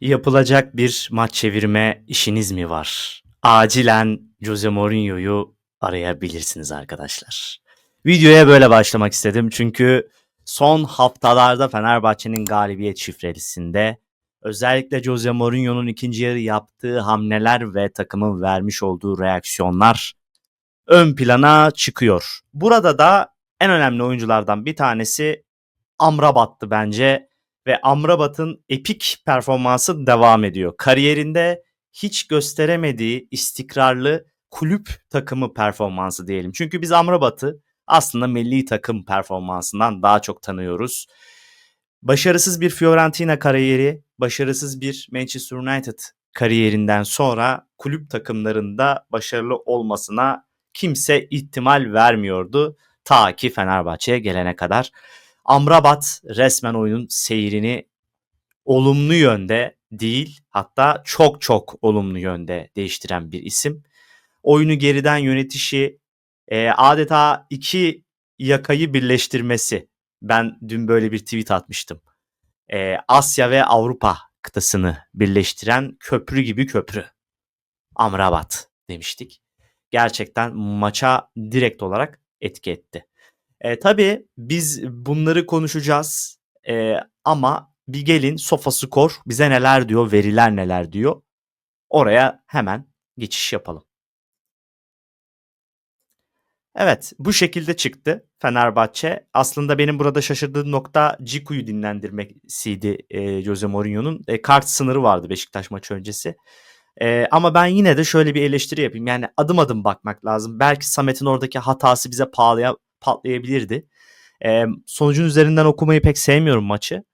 Yapılacak bir maç çevirme işiniz mi var? Acilen Jose Mourinho'yu arayabilirsiniz arkadaşlar. Videoya böyle başlamak istedim çünkü son haftalarda Fenerbahçe'nin galibiyet şifrelisinde özellikle Jose Mourinho'nun ikinci yarı yaptığı hamleler ve takımın vermiş olduğu reaksiyonlar ön plana çıkıyor. Burada da en önemli oyunculardan bir tanesi Amrabat'tı bence ve Amrabat'ın epik performansı devam ediyor. Kariyerinde hiç gösteremediği istikrarlı kulüp takımı performansı diyelim. Çünkü biz Amrabat'ı aslında milli takım performansından daha çok tanıyoruz. Başarısız bir Fiorentina kariyeri, başarısız bir Manchester United kariyerinden sonra kulüp takımlarında başarılı olmasına kimse ihtimal vermiyordu ta ki Fenerbahçe'ye gelene kadar. Amrabat resmen oyunun seyrini olumlu yönde değil hatta çok çok olumlu yönde değiştiren bir isim. Oyunu geriden yönetişi e, adeta iki yakayı birleştirmesi. Ben dün böyle bir tweet atmıştım. E, Asya ve Avrupa kıtasını birleştiren köprü gibi köprü. Amrabat demiştik. Gerçekten maça direkt olarak etki etti. E, tabii biz bunları konuşacağız e, ama bir gelin Sofa Skor bize neler diyor, veriler neler diyor. Oraya hemen geçiş yapalım. Evet bu şekilde çıktı Fenerbahçe. Aslında benim burada şaşırdığım nokta Ciku'yu dinlendirmesiydi e, Jose Mourinho'nun. E, kart sınırı vardı Beşiktaş maçı öncesi. E, ama ben yine de şöyle bir eleştiri yapayım. Yani adım adım bakmak lazım. Belki Samet'in oradaki hatası bize pahalıya patlayabilirdi. E, sonucun üzerinden okumayı pek sevmiyorum maçı.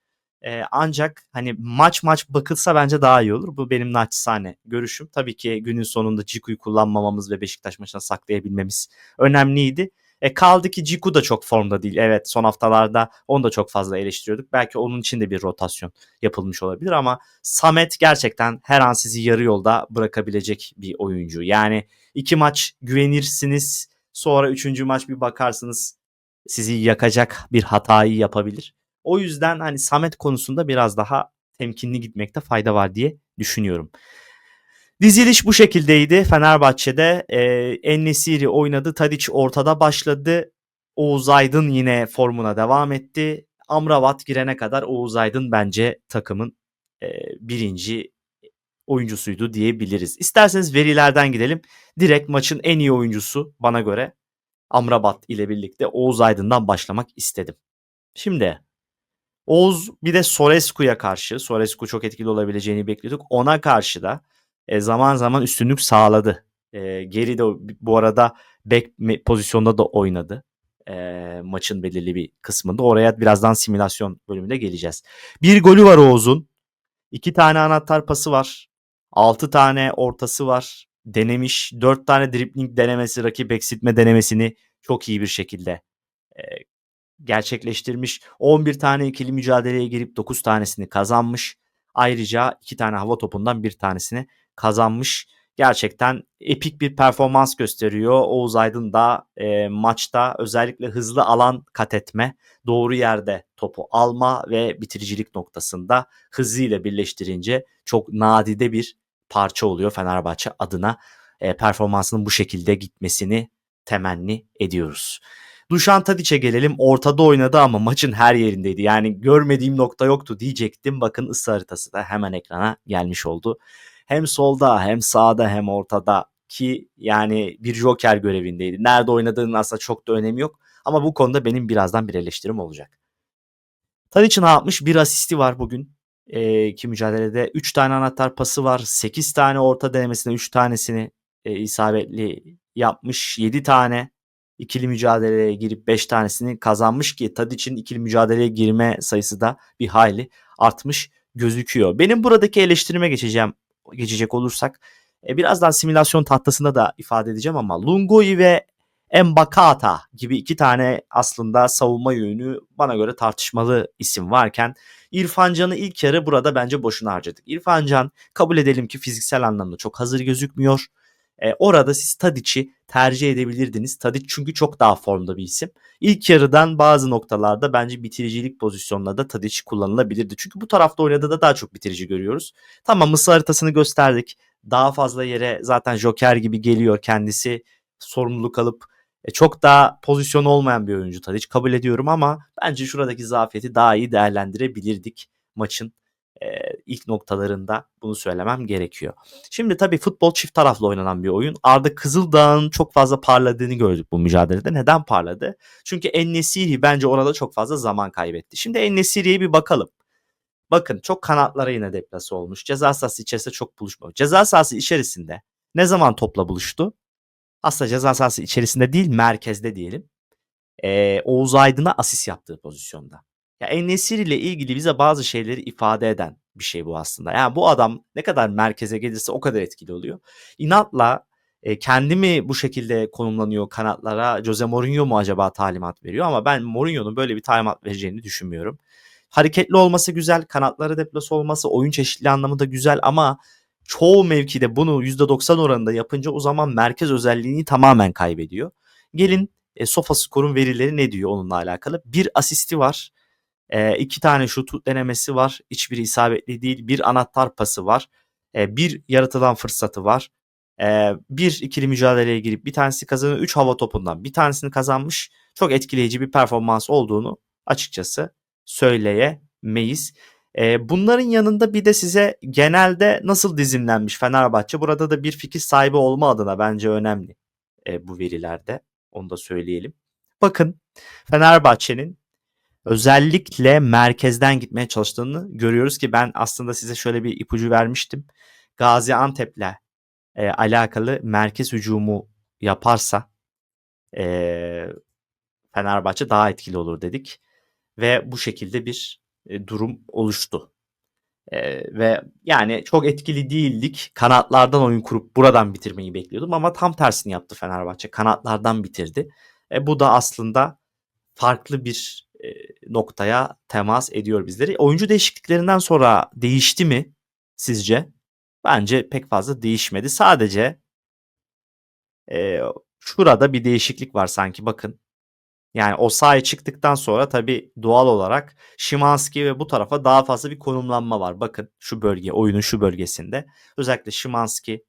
E, ancak hani maç maç bakılsa bence daha iyi olur. Bu benim naçizane görüşüm. Tabii ki günün sonunda Ciku'yu kullanmamamız ve Beşiktaş maçına saklayabilmemiz önemliydi. E kaldı ki Ciku da çok formda değil. Evet son haftalarda onu da çok fazla eleştiriyorduk. Belki onun için de bir rotasyon yapılmış olabilir ama Samet gerçekten her an sizi yarı yolda bırakabilecek bir oyuncu. Yani iki maç güvenirsiniz sonra üçüncü maç bir bakarsınız sizi yakacak bir hatayı yapabilir. O yüzden hani Samet konusunda biraz daha temkinli gitmekte fayda var diye düşünüyorum. Diziliş bu şekildeydi. Fenerbahçe'de e, Ennesiri oynadı. Tadic ortada başladı. Oğuz Aydın yine formuna devam etti. Amrabat girene kadar Oğuz Aydın bence takımın e, birinci oyuncusuydu diyebiliriz. İsterseniz verilerden gidelim. Direkt maçın en iyi oyuncusu bana göre Amrabat ile birlikte Oğuz Aydın'dan başlamak istedim. Şimdi Oğuz bir de Sorescu'ya karşı, Sorescu çok etkili olabileceğini bekliyorduk. Ona karşı da e, zaman zaman üstünlük sağladı. E, geri de bu arada back pozisyonda da oynadı. E, maçın belirli bir kısmında. Oraya birazdan simülasyon bölümünde geleceğiz. Bir golü var Oğuz'un. İki tane anahtar pası var. Altı tane ortası var. Denemiş. Dört tane dribling denemesi, rakip eksiltme denemesini çok iyi bir şekilde e, gerçekleştirmiş. 11 tane ikili mücadeleye girip 9 tanesini kazanmış. Ayrıca 2 tane hava topundan bir tanesini kazanmış. Gerçekten epik bir performans gösteriyor. Oğuz Aydın da e, maçta özellikle hızlı alan kat etme, doğru yerde topu alma ve bitiricilik noktasında hızıyla birleştirince çok nadide bir parça oluyor Fenerbahçe adına. E, performansının bu şekilde gitmesini temenni ediyoruz. Dušan Tadic'e gelelim. Ortada oynadı ama maçın her yerindeydi. Yani görmediğim nokta yoktu diyecektim. Bakın ısı haritası da hemen ekrana gelmiş oldu. Hem solda hem sağda hem ortada ki yani bir joker görevindeydi. Nerede oynadığının aslında çok da önemi yok. Ama bu konuda benim birazdan bir eleştirim olacak. Yapmış? Bir asisti var bugün. E, iki mücadelede 3 tane anahtar pası var. 8 tane orta denemesinde 3 tanesini e, isabetli yapmış. 7 tane ikili mücadeleye girip 5 tanesini kazanmış ki Tadic'in ikili mücadeleye girme sayısı da bir hayli artmış gözüküyor. Benim buradaki eleştirime geçeceğim geçecek olursak e, birazdan simülasyon tahtasında da ifade edeceğim ama Lungoi ve Mbakata gibi iki tane aslında savunma yönü bana göre tartışmalı isim varken İrfan Can'ı ilk yarı burada bence boşuna harcadık. İrfan Can kabul edelim ki fiziksel anlamda çok hazır gözükmüyor. E, orada siz Tadic'i tercih edebilirdiniz. Tadic çünkü çok daha formda bir isim. İlk yarıdan bazı noktalarda bence bitiricilik pozisyonlarda Tadic kullanılabilirdi. Çünkü bu tarafta oynadığı da daha çok bitirici görüyoruz. Tamam Mısır haritasını gösterdik. Daha fazla yere zaten Joker gibi geliyor kendisi. Sorumluluk alıp e, çok daha pozisyon olmayan bir oyuncu Tadic kabul ediyorum ama bence şuradaki zafiyeti daha iyi değerlendirebilirdik maçın e, ilk noktalarında bunu söylemem gerekiyor. Şimdi tabii futbol çift taraflı oynanan bir oyun. Arda Kızıldağ'ın çok fazla parladığını gördük bu mücadelede. Neden parladı? Çünkü Ennesiri bence orada çok fazla zaman kaybetti. Şimdi Ennesiri'ye bir bakalım. Bakın çok kanatlara yine deplase olmuş. Ceza sahası içerisinde çok buluşmamış. Ceza sahası içerisinde ne zaman topla buluştu? Aslında ceza sahası içerisinde değil merkezde diyelim. Ee, Oğuz Aydın'a asist yaptığı pozisyonda. Ya Enesiri ile ilgili bize bazı şeyleri ifade eden bir şey bu aslında. Yani bu adam ne kadar merkeze gelirse o kadar etkili oluyor. İnatla e, kendi bu şekilde konumlanıyor kanatlara? Jose Mourinho mu acaba talimat veriyor? Ama ben Mourinho'nun böyle bir talimat vereceğini düşünmüyorum. Hareketli olması güzel, kanatları deplase olması, oyun çeşitliliği anlamında güzel ama çoğu mevkide bunu %90 oranında yapınca o zaman merkez özelliğini tamamen kaybediyor. Gelin e, SofaScore'un verileri ne diyor onunla alakalı? Bir asisti var. E, iki tane şut denemesi var. Hiçbiri isabetli değil. Bir anahtar pası var. E, bir yaratılan fırsatı var. E, bir ikili mücadeleye girip bir tanesi kazanıyor. Üç hava topundan bir tanesini kazanmış. Çok etkileyici bir performans olduğunu açıkçası söyleyemeyiz. E, bunların yanında bir de size genelde nasıl dizimlenmiş Fenerbahçe burada da bir fikir sahibi olma adına bence önemli e, bu verilerde. Onu da söyleyelim. Bakın Fenerbahçe'nin özellikle merkezden gitmeye çalıştığını görüyoruz ki ben aslında size şöyle bir ipucu vermiştim. Gaziantep'le e, alakalı merkez hücumu yaparsa e, Fenerbahçe daha etkili olur dedik. Ve bu şekilde bir e, durum oluştu. E, ve yani çok etkili değildik. Kanatlardan oyun kurup buradan bitirmeyi bekliyordum ama tam tersini yaptı Fenerbahçe. Kanatlardan bitirdi. E, bu da aslında farklı bir e, noktaya temas ediyor bizleri. Oyuncu değişikliklerinden sonra değişti mi sizce? Bence pek fazla değişmedi. Sadece e, şurada bir değişiklik var sanki bakın. Yani o sahaya çıktıktan sonra tabii doğal olarak Şimanski ve bu tarafa daha fazla bir konumlanma var. Bakın şu bölge, oyunun şu bölgesinde. Özellikle Şimanski,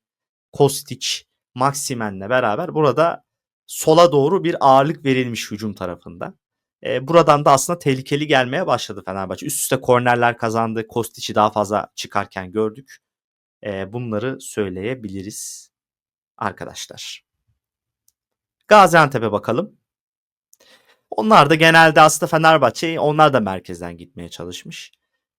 Kostic, Maksimen'le beraber burada sola doğru bir ağırlık verilmiş hücum tarafında. E, buradan da aslında tehlikeli gelmeye başladı Fenerbahçe. Üst üste kornerler kazandı. Kostic'i daha fazla çıkarken gördük. E, bunları söyleyebiliriz arkadaşlar. Gaziantep'e bakalım. Onlar da genelde aslında Fenerbahçe onlar da merkezden gitmeye çalışmış.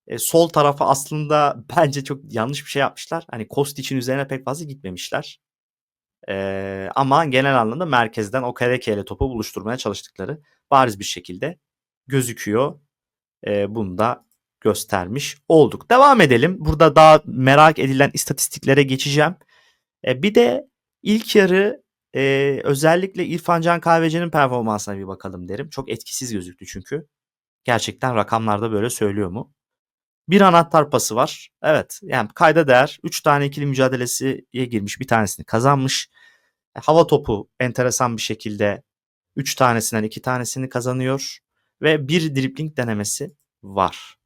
E, sol tarafı aslında bence çok yanlış bir şey yapmışlar. Hani Kostic'in üzerine pek fazla gitmemişler. E, ama genel anlamda merkezden o Kereke ile topu buluşturmaya çalıştıkları bariz bir şekilde gözüküyor. E, bunu da göstermiş olduk. Devam edelim. Burada daha merak edilen istatistiklere geçeceğim. E, bir de ilk yarı e, özellikle İrfan Can Kahveci'nin performansına bir bakalım derim. Çok etkisiz gözüktü çünkü. Gerçekten rakamlarda böyle söylüyor mu? Bir anahtar pası var. Evet yani kayda değer 3 tane ikili mücadelesiye girmiş bir tanesini kazanmış. Hava topu enteresan bir şekilde 3 tanesinden 2 tanesini kazanıyor. Ve bir dribling denemesi var.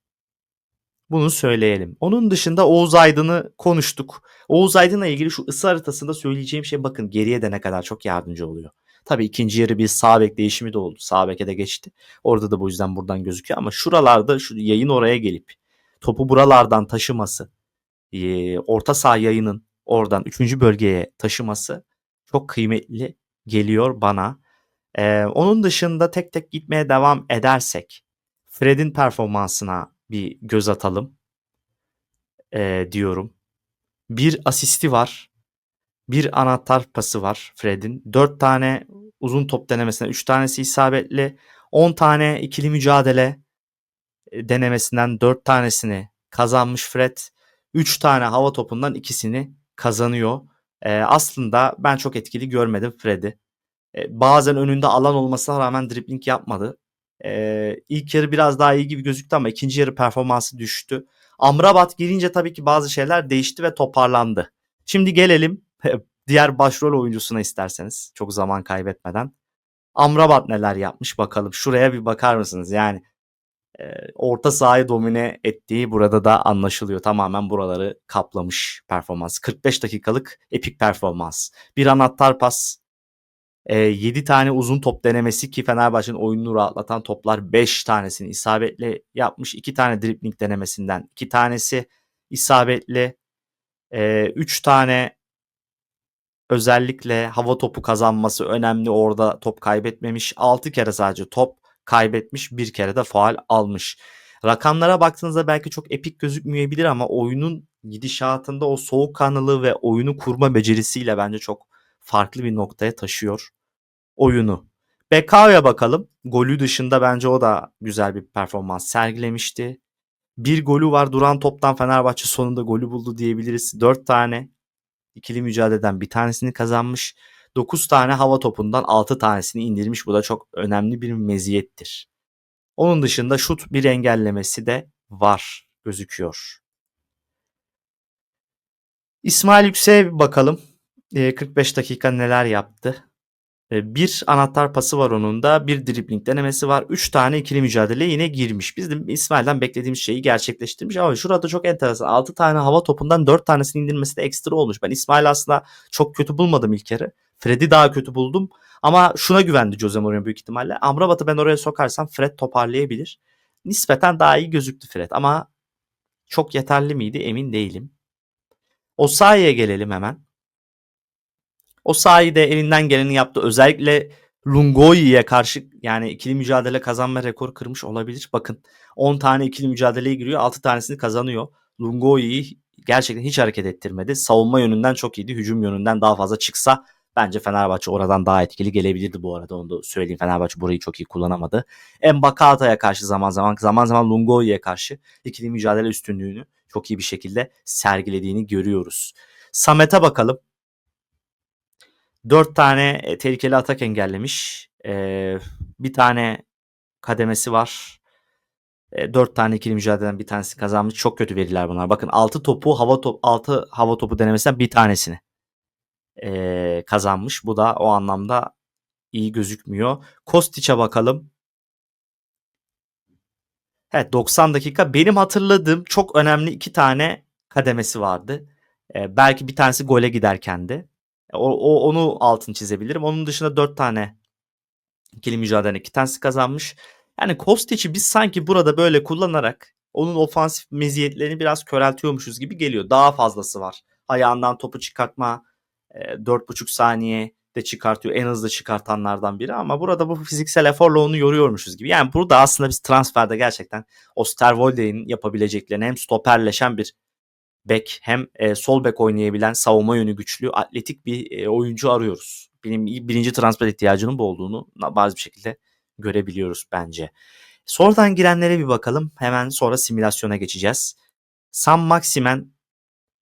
Bunu söyleyelim. Onun dışında Oğuz Aydın'ı konuştuk. Oğuz Aydın'la ilgili şu ısı haritasında söyleyeceğim şey bakın geriye de ne kadar çok yardımcı oluyor. Tabii ikinci yarı bir sağ bek değişimi de oldu. Sağ beke de geçti. Orada da bu yüzden buradan gözüküyor ama şuralarda şu yayın oraya gelip topu buralardan taşıması, orta saha yayının oradan 3. bölgeye taşıması çok kıymetli geliyor bana. Ee, onun dışında tek tek gitmeye devam edersek Fred'in performansına bir göz atalım ee, diyorum. Bir asisti var. Bir anahtar pası var Fred'in. Dört tane uzun top denemesinden üç tanesi isabetli. On tane ikili mücadele denemesinden dört tanesini kazanmış Fred. Üç tane hava topundan ikisini kazanıyor. Ee, aslında ben çok etkili görmedim Fred'i. Ee, bazen önünde alan olmasına rağmen dribbling yapmadı. Ee, ilk yarı biraz daha iyi gibi gözüktü ama ikinci yarı performansı düştü. Amrabat girince tabii ki bazı şeyler değişti ve toparlandı. Şimdi gelelim diğer başrol oyuncusuna isterseniz çok zaman kaybetmeden. Amrabat neler yapmış bakalım. Şuraya bir bakar mısınız? Yani e, orta sahayı domine ettiği burada da anlaşılıyor. Tamamen buraları kaplamış performans. 45 dakikalık epik performans. Bir anahtar pas. E, 7 tane uzun top denemesi ki Fenerbahçe'nin oyununu rahatlatan toplar 5 tanesini isabetli yapmış. 2 tane dribling denemesinden 2 tanesi isabetli. 3 e, tane özellikle hava topu kazanması önemli. Orada top kaybetmemiş. 6 kere sadece top kaybetmiş. Bir kere de faal almış. Rakamlara baktığınızda belki çok epik gözükmeyebilir ama oyunun gidişatında o soğukkanlılığı ve oyunu kurma becerisiyle bence çok farklı bir noktaya taşıyor oyunu. Bekao'ya bakalım. Golü dışında bence o da güzel bir performans sergilemişti. Bir golü var. Duran toptan Fenerbahçe sonunda golü buldu diyebiliriz. 4 tane ikili mücadeleden bir tanesini kazanmış. 9 tane hava topundan 6 tanesini indirmiş. Bu da çok önemli bir meziyettir. Onun dışında şut bir engellemesi de var gözüküyor. İsmail Yüksek'e bakalım. 45 dakika neler yaptı. Bir anahtar pası var onun da. Bir dribling denemesi var. 3 tane ikili mücadele yine girmiş. Biz de İsmail'den beklediğimiz şeyi gerçekleştirmiş. Ama şurada çok enteresan. 6 tane hava topundan 4 tanesini indirmesi de ekstra olmuş. Ben İsmail aslında çok kötü bulmadım ilk kere. Fred'i daha kötü buldum. Ama şuna güvendi Jose Mourinho büyük ihtimalle. Amrabat'ı ben oraya sokarsam Fred toparlayabilir. Nispeten daha iyi gözüktü Fred ama çok yeterli miydi emin değilim. Osayi'ye gelelim hemen. O sayede elinden geleni yaptı. Özellikle Lungoyi'ye karşı yani ikili mücadele kazanma rekoru kırmış olabilir. Bakın 10 tane ikili mücadeleye giriyor. 6 tanesini kazanıyor. Lungoyi'yi gerçekten hiç hareket ettirmedi. Savunma yönünden çok iyiydi. Hücum yönünden daha fazla çıksa bence Fenerbahçe oradan daha etkili gelebilirdi bu arada. Onu da söyleyeyim. Fenerbahçe burayı çok iyi kullanamadı. Mbakata'ya karşı zaman zaman zaman zaman Lungoyi'ye karşı ikili mücadele üstünlüğünü çok iyi bir şekilde sergilediğini görüyoruz. Samet'e bakalım. 4 tane e, tehlikeli atak engellemiş. Ee, bir tane kademesi var. E, 4 tane ikili mücadeleden bir tanesi kazanmış. Çok kötü veriler bunlar. Bakın 6 topu hava top 6 hava topu denemesinden bir tanesini e, kazanmış. Bu da o anlamda iyi gözükmüyor. Kostic'e bakalım. Evet 90 dakika. Benim hatırladığım çok önemli iki tane kademesi vardı. E, belki bir tanesi gole giderken de. O, o onu altını çizebilirim. Onun dışında 4 tane ikili mücadele iki tanesi kazanmış. Yani Kostic'i biz sanki burada böyle kullanarak onun ofansif meziyetlerini biraz köreltiyormuşuz gibi geliyor. Daha fazlası var. Ayağından topu çıkartma 4,5 saniye de çıkartıyor. En hızlı çıkartanlardan biri ama burada bu fiziksel eforla onu yoruyormuşuz gibi. Yani burada aslında biz transferde gerçekten Osterwolde'nin yapabileceklerini hem stoperleşen bir bek hem e, sol bek oynayabilen savunma yönü güçlü atletik bir e, oyuncu arıyoruz. Benim birinci transfer ihtiyacının bu olduğunu bazı bir şekilde görebiliyoruz bence. Sonradan girenlere bir bakalım. Hemen sonra simülasyona geçeceğiz. Sam Maximen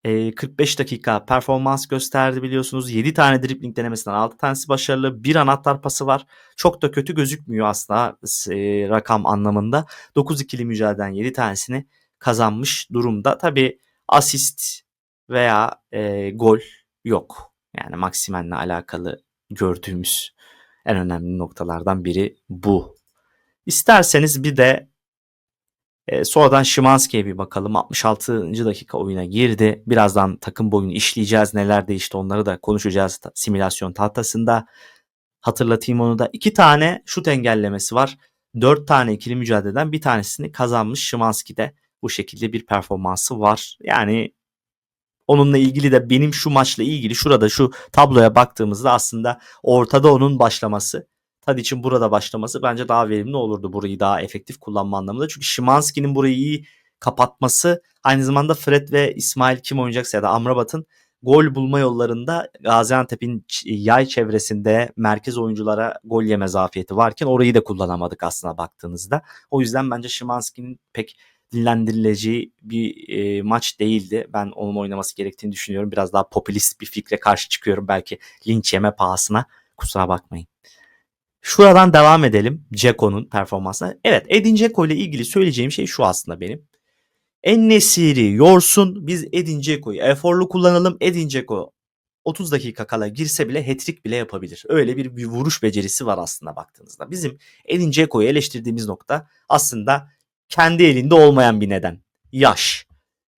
e, 45 dakika performans gösterdi biliyorsunuz. 7 tane dribbling denemesinden 6 tanesi başarılı. Bir anahtar pası var. Çok da kötü gözükmüyor aslında e, rakam anlamında. 9 ikili mücadeleden 7 tanesini kazanmış durumda. Tabii asist veya e, gol yok. Yani Maximen'le alakalı gördüğümüz en önemli noktalardan biri bu. İsterseniz bir de e, sonradan Şimanski'ye bir bakalım. 66. dakika oyuna girdi. Birazdan takım boyunu işleyeceğiz. Neler değişti onları da konuşacağız simülasyon tahtasında. Hatırlatayım onu da. iki tane şut engellemesi var. Dört tane ikili mücadeleden bir tanesini kazanmış Şimanski'de bu şekilde bir performansı var. Yani onunla ilgili de benim şu maçla ilgili şurada şu tabloya baktığımızda aslında ortada onun başlaması. için burada başlaması bence daha verimli olurdu burayı daha efektif kullanma anlamında. Çünkü Şimanski'nin burayı iyi kapatması aynı zamanda Fred ve İsmail kim oynayacaksa ya da Amrabat'ın gol bulma yollarında Gaziantep'in yay çevresinde merkez oyunculara gol yeme zafiyeti varken orayı da kullanamadık aslında baktığınızda. O yüzden bence Şimanski'nin pek dinlendirileceği bir e, maç değildi. Ben onun oynaması gerektiğini düşünüyorum. Biraz daha popülist bir fikre karşı çıkıyorum. Belki linç yeme pahasına. Kusura bakmayın. Şuradan devam edelim Ceko'nun performansına. Evet Edin Ceko ile ilgili söyleyeceğim şey şu aslında benim. En Nesiri yorsun biz Edin Ceko'yu eforlu kullanalım. Edin Ceko 30 dakika kala girse bile hat-trick bile yapabilir. Öyle bir, bir vuruş becerisi var aslında baktığınızda. Bizim Edin Dzeko'yu eleştirdiğimiz nokta aslında kendi elinde olmayan bir neden. Yaş.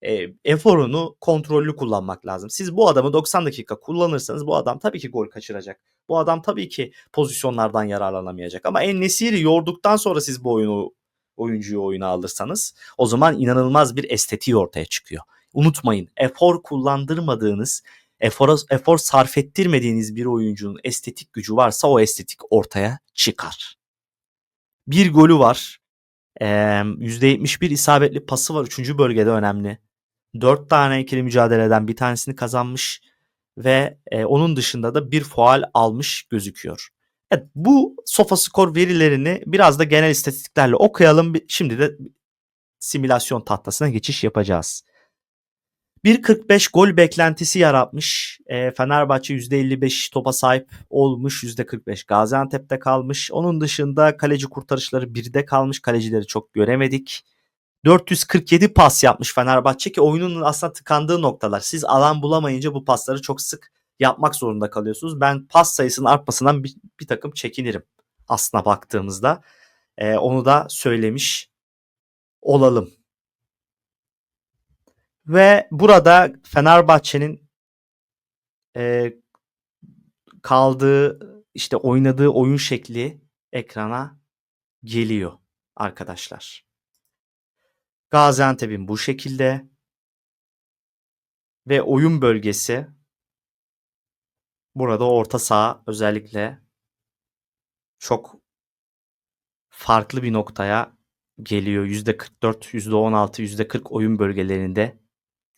E, eforunu kontrollü kullanmak lazım. Siz bu adamı 90 dakika kullanırsanız bu adam tabii ki gol kaçıracak. Bu adam tabii ki pozisyonlardan yararlanamayacak. Ama En Nesiri yorduktan sonra siz bu oyunu oyuncuyu oyuna alırsanız o zaman inanılmaz bir estetiği ortaya çıkıyor. Unutmayın efor kullandırmadığınız, efor, efor sarf ettirmediğiniz bir oyuncunun estetik gücü varsa o estetik ortaya çıkar. Bir golü var. Ee, %71 isabetli pası var. Üçüncü bölgede önemli. Dört tane ikili mücadeleden bir tanesini kazanmış ve e, onun dışında da bir faal almış gözüküyor. Evet, bu SofaScore verilerini biraz da genel istatistiklerle okuyalım. Şimdi de simülasyon tahtasına geçiş yapacağız. 1.45 gol beklentisi yaratmış. E, Fenerbahçe %55 topa sahip olmuş. %45 Gaziantep'te kalmış. Onun dışında kaleci kurtarışları 1'de kalmış. Kalecileri çok göremedik. 447 pas yapmış Fenerbahçe ki oyunun aslında tıkandığı noktalar. Siz alan bulamayınca bu pasları çok sık yapmak zorunda kalıyorsunuz. Ben pas sayısının artmasından bir, bir takım çekinirim aslına baktığımızda. Ee, onu da söylemiş olalım. Ve burada Fenerbahçe'nin e, kaldığı işte oynadığı oyun şekli ekrana geliyor arkadaşlar. Gaziantep'in bu şekilde ve oyun bölgesi burada orta saha özellikle çok farklı bir noktaya geliyor. %44, %16, %40 oyun bölgelerinde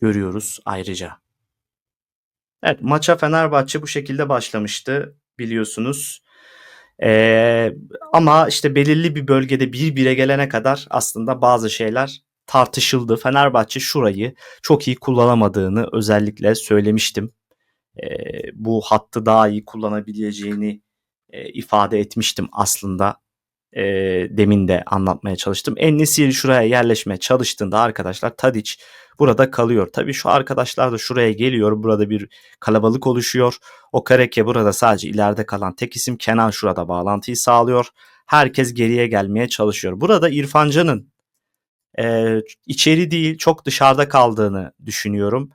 görüyoruz ayrıca. Evet maça Fenerbahçe bu şekilde başlamıştı biliyorsunuz. Ee, ama işte belirli bir bölgede 1-1'e gelene kadar aslında bazı şeyler tartışıldı. Fenerbahçe şurayı çok iyi kullanamadığını özellikle söylemiştim. E, bu hattı daha iyi kullanabileceğini e, ifade etmiştim aslında. E, demin de anlatmaya çalıştım. Ennesiri şuraya yerleşmeye çalıştığında arkadaşlar Tadic burada kalıyor. Tabii şu arkadaşlar da şuraya geliyor. Burada bir kalabalık oluşuyor. O Kareke burada sadece ileride kalan tek isim. Kenan şurada bağlantıyı sağlıyor. Herkes geriye gelmeye çalışıyor. Burada İrfan Can'ın e, içeri değil çok dışarıda kaldığını düşünüyorum.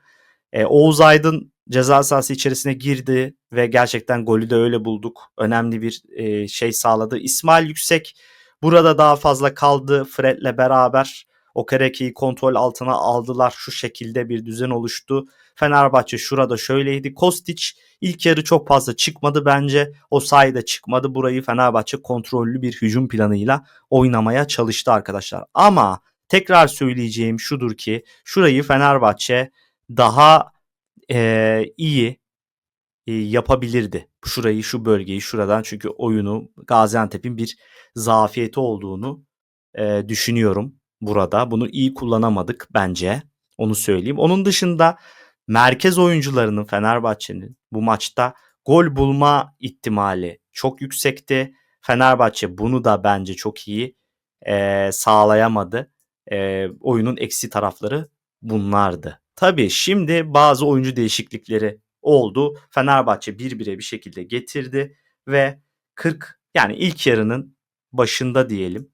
E, Oğuz Aydın ceza sahası içerisine girdi ve gerçekten golü de öyle bulduk. Önemli bir e, şey sağladı. İsmail Yüksek burada daha fazla kaldı Fred'le beraber. Okereki'yi kontrol altına aldılar. Şu şekilde bir düzen oluştu. Fenerbahçe şurada şöyleydi. Kostić ilk yarı çok fazla çıkmadı bence. O sayede çıkmadı. Burayı Fenerbahçe kontrollü bir hücum planıyla oynamaya çalıştı arkadaşlar. Ama tekrar söyleyeceğim şudur ki şurayı Fenerbahçe daha e, iyi e, yapabilirdi. Şurayı şu bölgeyi şuradan çünkü oyunu Gaziantep'in bir zafiyeti olduğunu e, düşünüyorum burada. Bunu iyi kullanamadık bence. Onu söyleyeyim. Onun dışında merkez oyuncularının Fenerbahçe'nin bu maçta gol bulma ihtimali çok yüksekti. Fenerbahçe bunu da bence çok iyi e, sağlayamadı e, oyunun eksi tarafları bunlardı. Tabii şimdi bazı oyuncu değişiklikleri oldu. Fenerbahçe bir bire bir şekilde getirdi ve 40 yani ilk yarının başında diyelim.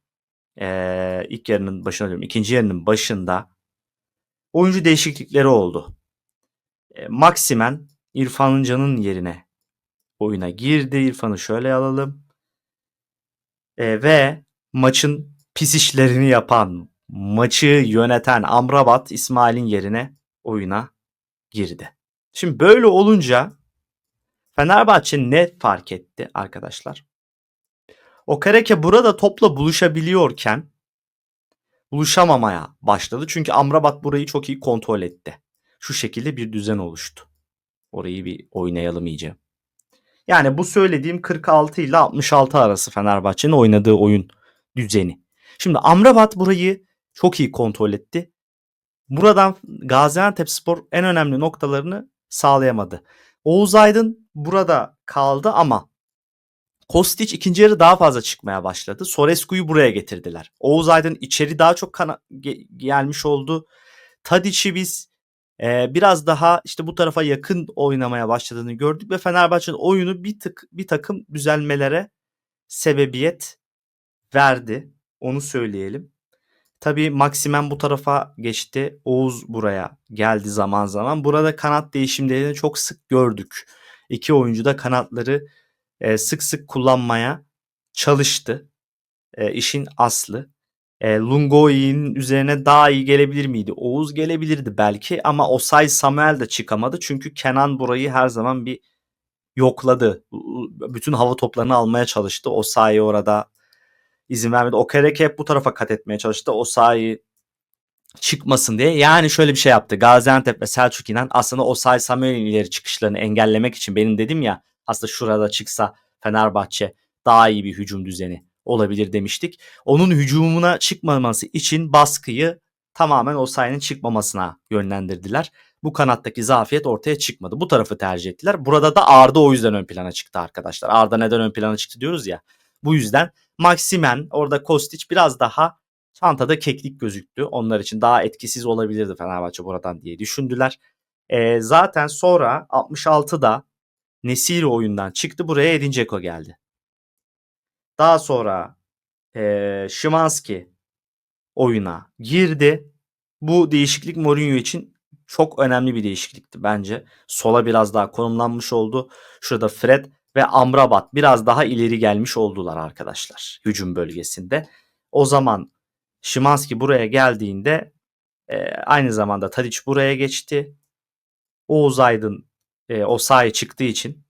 Ee, ilk yarının başında diyorum. ikinci yarının başında oyuncu değişiklikleri oldu. E, Maximen İrfan Can'ın yerine oyuna girdi. İrfan'ı şöyle alalım. E, ve maçın pis işlerini yapan maçı yöneten Amrabat İsmail'in yerine oyuna girdi. Şimdi böyle olunca Fenerbahçe ne fark etti arkadaşlar? O Kareke burada topla buluşabiliyorken buluşamamaya başladı. Çünkü Amrabat burayı çok iyi kontrol etti. Şu şekilde bir düzen oluştu. Orayı bir oynayalım iyice. Yani bu söylediğim 46 ile 66 arası Fenerbahçe'nin oynadığı oyun düzeni. Şimdi Amrabat burayı çok iyi kontrol etti. Buradan Gaziantep Spor en önemli noktalarını sağlayamadı. Oğuz Aydın burada kaldı ama Kostić ikinci yarı daha fazla çıkmaya başladı. Sorescu'yu buraya getirdiler. Oğuz Aydın içeri daha çok kana- ge- gelmiş oldu. Tadic'i biz Ee, biraz daha işte bu tarafa yakın oynamaya başladığını gördük ve Fenerbahçe'nin oyunu bir tık bir takım düzelmelere sebebiyet verdi. Onu söyleyelim. Tabii Maximen bu tarafa geçti. Oğuz buraya geldi zaman zaman. Burada kanat değişimlerini çok sık gördük. İki oyuncu da kanatları e, sık sık kullanmaya çalıştı. E, işin aslı. E, Lungoi'nin üzerine daha iyi gelebilir miydi? Oğuz gelebilirdi belki ama Osay Samuel de çıkamadı. Çünkü Kenan burayı her zaman bir yokladı. Bütün hava toplarını almaya çalıştı. Osay orada izin vermedi. Okereke hep bu tarafa kat etmeye çalıştı. Osayi çıkmasın diye. Yani şöyle bir şey yaptı. Gaziantep ve Selçuk İnan aslında Osayi Samuel'in ileri çıkışlarını engellemek için benim dedim ya aslında şurada çıksa Fenerbahçe daha iyi bir hücum düzeni olabilir demiştik. Onun hücumuna çıkmaması için baskıyı tamamen Osayi'nin çıkmamasına yönlendirdiler. Bu kanattaki zafiyet ortaya çıkmadı. Bu tarafı tercih ettiler. Burada da Arda o yüzden ön plana çıktı arkadaşlar. Arda neden ön plana çıktı diyoruz ya. Bu yüzden Maximen orada Kostic biraz daha çantada keklik gözüktü. Onlar için daha etkisiz olabilirdi Fenerbahçe buradan diye düşündüler. E, zaten sonra 66'da Nesiri oyundan çıktı. Buraya Edin Dzeko geldi. Daha sonra e, Şimanski oyuna girdi. Bu değişiklik Mourinho için çok önemli bir değişiklikti bence. Sola biraz daha konumlanmış oldu. Şurada Fred ve Amrabat biraz daha ileri gelmiş oldular arkadaşlar hücum bölgesinde. O zaman Şimanski buraya geldiğinde e, aynı zamanda Tadic buraya geçti. Oğuz Aydın e, o sahaya çıktığı için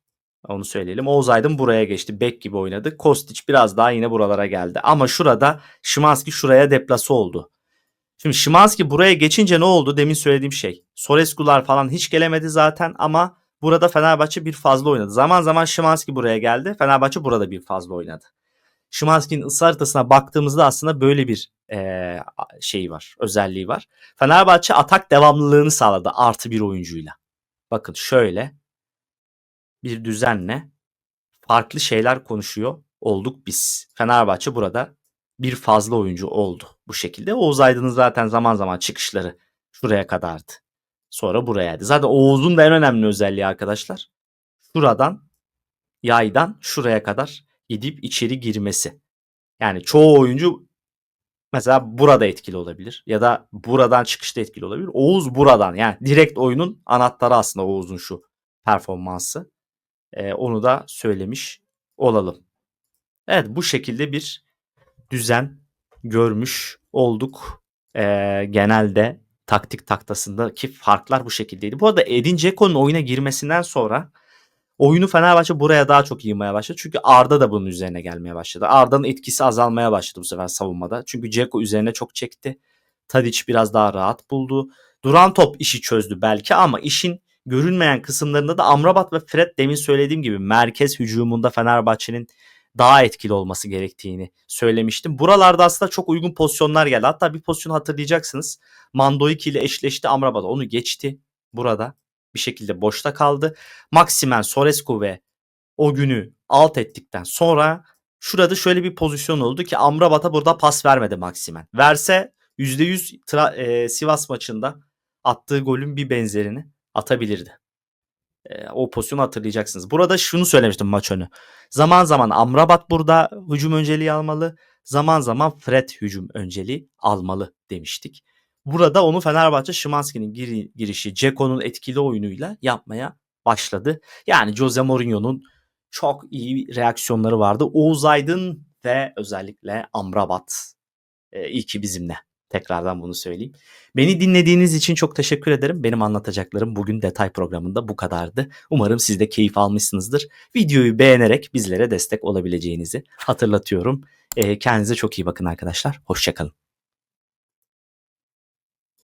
onu söyleyelim. Oğuz Aydın buraya geçti. Bek gibi oynadı. Kostic biraz daha yine buralara geldi. Ama şurada Şimanski şuraya deplase oldu. Şimdi Şimanski buraya geçince ne oldu? Demin söylediğim şey. Sorescular falan hiç gelemedi zaten ama Burada Fenerbahçe bir fazla oynadı. Zaman zaman Şimanski buraya geldi. Fenerbahçe burada bir fazla oynadı. Şimanski'nin ısı haritasına baktığımızda aslında böyle bir e, şey var, özelliği var. Fenerbahçe atak devamlılığını sağladı artı bir oyuncuyla. Bakın şöyle bir düzenle farklı şeyler konuşuyor olduk biz. Fenerbahçe burada bir fazla oyuncu oldu bu şekilde. Oğuz Aydın'ın zaten zaman zaman çıkışları şuraya kadardı. Sonra buraya. Zaten Oğuz'un da en önemli özelliği arkadaşlar. Şuradan yaydan şuraya kadar gidip içeri girmesi. Yani çoğu oyuncu mesela burada etkili olabilir ya da buradan çıkışta etkili olabilir. Oğuz buradan yani direkt oyunun anahtarı aslında Oğuz'un şu performansı. Ee, onu da söylemiş olalım. Evet bu şekilde bir düzen görmüş olduk. Ee, genelde taktik taktasındaki farklar bu şekildeydi. Bu arada Edin Dzeko'nun oyuna girmesinden sonra oyunu Fenerbahçe buraya daha çok yığmaya başladı. Çünkü Arda da bunun üzerine gelmeye başladı. Arda'nın etkisi azalmaya başladı bu sefer savunmada. Çünkü Dzeko üzerine çok çekti. Tadic biraz daha rahat buldu. Duran top işi çözdü belki ama işin görünmeyen kısımlarında da Amrabat ve Fred demin söylediğim gibi merkez hücumunda Fenerbahçe'nin daha etkili olması gerektiğini söylemiştim. Buralarda aslında çok uygun pozisyonlar geldi. Hatta bir pozisyon hatırlayacaksınız. Mandoiki ile eşleşti Amrabat onu geçti burada. Bir şekilde boşta kaldı. Maximen, Sorescu ve o günü alt ettikten sonra şurada şöyle bir pozisyon oldu ki Amrabat'a burada pas vermedi Maximen. Verse %100 tra- e, Sivas maçında attığı golün bir benzerini atabilirdi. E, o pozisyonu hatırlayacaksınız. Burada şunu söylemiştim maç önü. Zaman zaman Amrabat burada hücum önceliği almalı. Zaman zaman Fred hücum önceliği almalı demiştik. Burada onu Fenerbahçe Şimanski'nin gir- girişi, Ceko'nun etkili oyunuyla yapmaya başladı. Yani Jose Mourinho'nun çok iyi reaksiyonları vardı. Oğuz Aydın ve özellikle Amrabat e, iyi ki bizimle. Tekrardan bunu söyleyeyim. Beni dinlediğiniz için çok teşekkür ederim. Benim anlatacaklarım bugün detay programında bu kadardı. Umarım siz de keyif almışsınızdır. Videoyu beğenerek bizlere destek olabileceğinizi hatırlatıyorum. E, kendinize çok iyi bakın arkadaşlar. Hoşçakalın.